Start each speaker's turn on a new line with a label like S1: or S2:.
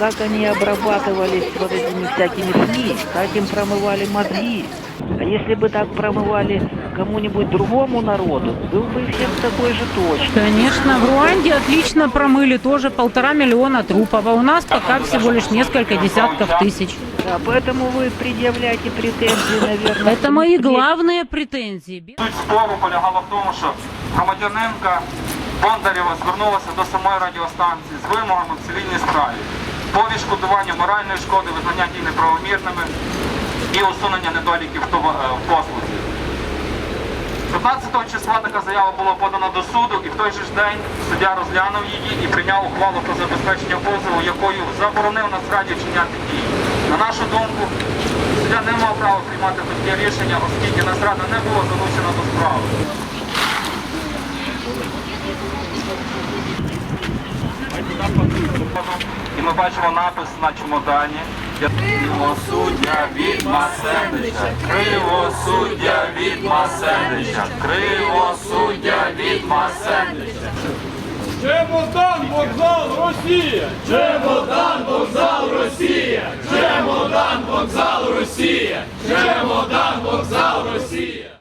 S1: как они обрабатывались вот этими всякими СМИ, как им промывали мозги. А если бы так промывали кому-нибудь другому народу, был бы эффект такой же точно.
S2: Конечно, в Руанде отлично промыли тоже полтора миллиона трупов, а у нас пока всего лишь несколько десятков тысяч.
S1: Да, поэтому вы предъявляете претензии, наверное.
S2: Это мои главные претензии.
S3: Суть спору полягала в тому, що громадянинка Бондарєва звернулася до самої радіостанції з вимогами в цивільній справі По відшкодуванню моральної шкоди, визнання дій неправомірними і усунення недоліків в е, послузі. 15 числа така заява була подана до суду, і в той же ж день суддя розглянув її і прийняв ухвалу про забезпечення позову, якою заборонив Нацраді вчиняти дії. На нашу думку, суддя не мав права приймати таке рішення, оскільки Нацрада не була залучена до справи. І ми бачимо напис на чемодані. Кривосуддя від Масенича, кривосуддя від Масенича, кривосуддя від Масенича.
S4: Чемодан вокзал Росія! Чемодан вокзал Росія! Чемодан вокзал Росія! Чемодан